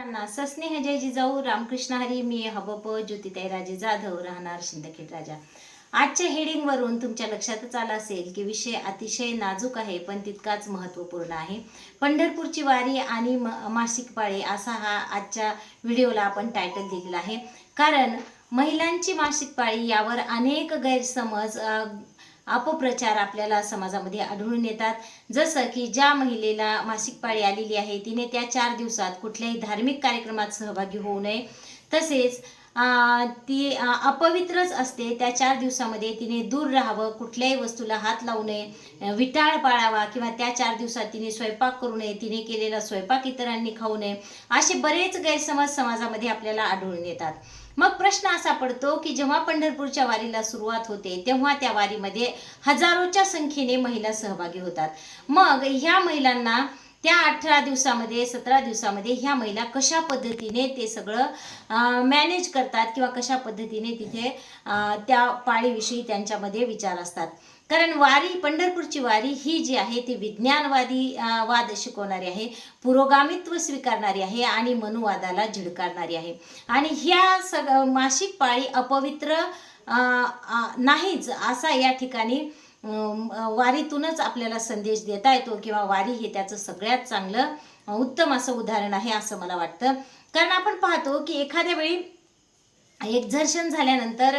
सर्वांना सस्नेह जय जिजाऊ रामकृष्ण हरी मी हबप ज्योतिताई राजे जाधव राहणार शिंदखेड राजा. आजच्या हेडिंगवरून तुमच्या लक्षातच आलं असेल की विषय अतिशय नाजूक आहे पण तितकाच महत्त्वपूर्ण आहे. पंढरपूरची वारी आणि म मासिक पाळी असा हा आजच्या व्हिडिओला आपण टायटल दिलेला आहे. कारण महिलांची मासिक पाळी यावर अनेक गैरसमज अपप्रचार आपल्याला समाजामध्ये आढळून येतात. जसं की ज्या महिलेला मासिक पाळी आलेली आहे तिने त्या चार दिवसात कुठल्याही धार्मिक कार्यक्रमात सहभागी होऊ नये. तसेच ती अपवित्रच असते. त्या चार दिवसामध्ये तिने दूर राहावं कुठल्याही वस्तूला हात लावू नये विटाळ पाळावा किंवा त्या चार दिवसात तिने स्वयंपाक करू नये तिने केलेला स्वयंपाक इतरांनी खाऊ नये असे बरेच गैरसमज समाजामध्ये आपल्याला आढळून येतात. मग प्रश्न असा पडतो की जेव्हा पंढरपूरच्या वारीला सुरुवात होते तेव्हा त्या वारीमध्ये हजारोच्या संख्येने महिला सहभागी होतात. मग ह्या महिलांना त्या अठरा दिवसामध्ये सतरा दिवसामध्ये ह्या महिला कशा पद्धतीने ते सगळं मॅनेज करतात किंवा कशा पद्धतीने तिथे त्या पाळीविषयी त्यांच्यामध्ये विचार असतात. कारण वारी पंढरपूरची वारी ही जी आहे ती विज्ञानवादी वाद शिकवणारी आहे पुरोगामित्व स्वीकारणारी आहे आणि मनुवादाला झिडकारणारी आहे. आणि ह्या सग मासिक पाळी अपवित्र नाहीच असा या ठिकाणी वारीतूनच आपल्याला संदेश देता येतो किंवा वारी हे त्याचं सगळ्यात चांगलं उत्तम असं उदाहरण आहे असं मला वाटतं. कारण आपण पाहतो की एखाद्या वेळी एक्झर्शन झाल्यानंतर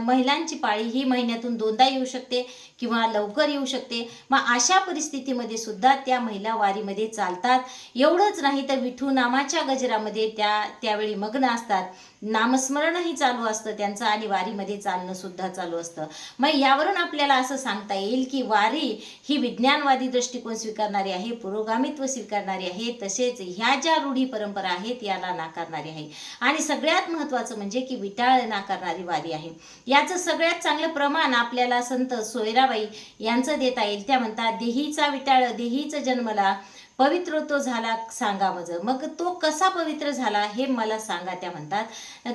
महिलांची पाळी ही महिन्यातून दोनदा येऊ शकते किंवा लवकर येऊ शकते. मग अशा परिस्थितीमध्ये सुद्धा त्या महिला वारीमध्ये चालतात. एवढंच नाही तर विठू नामाच्या गजरामध्ये त्या त्यावेळी मग्न असतात. नामस्मरणही चालू असतं त्यांचं आणि वारीमध्ये चालणं सुद्धा चालू असतं. मग यावरून आपल्याला असं सांगता येईल की वारी ही विज्ञानवादी दृष्टिकोन स्वीकारणारी आहे पुरोगामित्व स्वीकारणारी आहे तसेच ह्या ज्या रूढी परंपरा आहेत याला नाकारणारी आहे. आणि सगळ्यात महत्त्वाचं म्हणजे की विटाळ नाकारणारी वारी आहे. याचं सगळ्यात चांगलं प्रमाण आपल्याला संत सोयराबाई यांचं देता येईल. त्या म्हणतात देहीचा विटाळ देहीच जन्मला पवित्र तो झाला सांगा मज मग तो कसा पवित्र झाला हे मला सांगा त्या म्हणतात.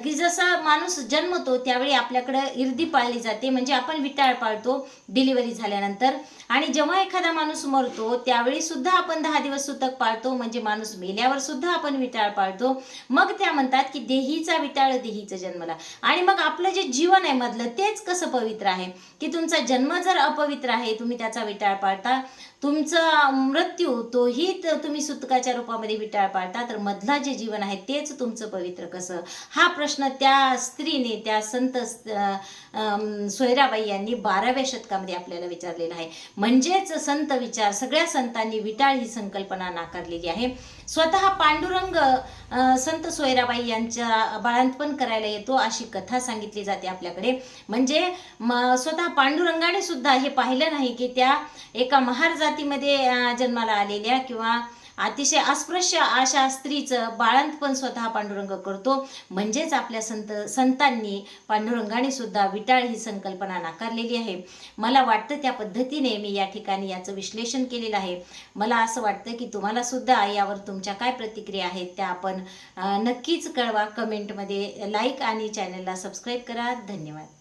की जसा माणूस जन्मतो त्यावेळी आपल्याकडं इर्दी पाळली जाते. म्हणजे आपण विटाळ पाळतो डिलिव्हरी झाल्यानंतर. आणि जेव्हा एखादा माणूस मरतो त्यावेळी सुद्धा आपण दहा दिवस सुतक पाळतो. म्हणजे माणूस मेल्यावर सुद्धा आपण विटाळ पाळतो. मग त्या म्हणतात की देहीचा विटाळ देहीचा जन्मला. आणि मग आपलं जे जीवन आहे मधलं तेच कसं पवित्र आहे? की तुमचा जन्म जर अपवित्र आहे तुम्ही त्याचा विटाळ पाळता. तुमचा मृत्यू तोही तुम्ही सुतकाच्या रूपामध्ये विटाळ पाळता तर मधला जे जीवन आहे तेच तुमचं पवित्र कसं? हा प्रश्न त्या स्त्रीने त्या संत सोयराबाई यांनी बाराव्या शतकामध्ये आपल्याला विचारलेला आहे. म्हणजेच संत विचार सगळ्या संतांनी विटाळ ही संकल्पना नाकारलेली आहे. स्वतः पांडुरंग संत सोयराबाई यांच्या बाळांतपण करायला येतो अशी कथा सांगितली जाते आपल्याकडे. म्हणजे स्वतः पांडुरंगाने सुद्धा हे पाहिलं नाही की त्या एका महार जातीमध्ये जन्माला आलेल्या किंवा किंवा अतिशय अस्पृश्य अशा स्त्रीचं बाळंत पण स्वतः पांडुरंग करतो. म्हणजेच आपल्या संत संतांनी पांडुरंगाने सुद्धा विटाळ ही संकल्पना नाकारलेली आहे. मला वाटतं त्या पद्धतीने मी या ठिकाणी याचं विश्लेषण केलेलं आहे. मला असं वाटतं की तुम्हाला सुद्धा यावर तुमच्या काय प्रतिक्रिया आहेत त्या आपण नक्कीच कळवा. कमेंटमध्ये लाईक आणि चॅनलला सबस्क्राईब करा. धन्यवाद.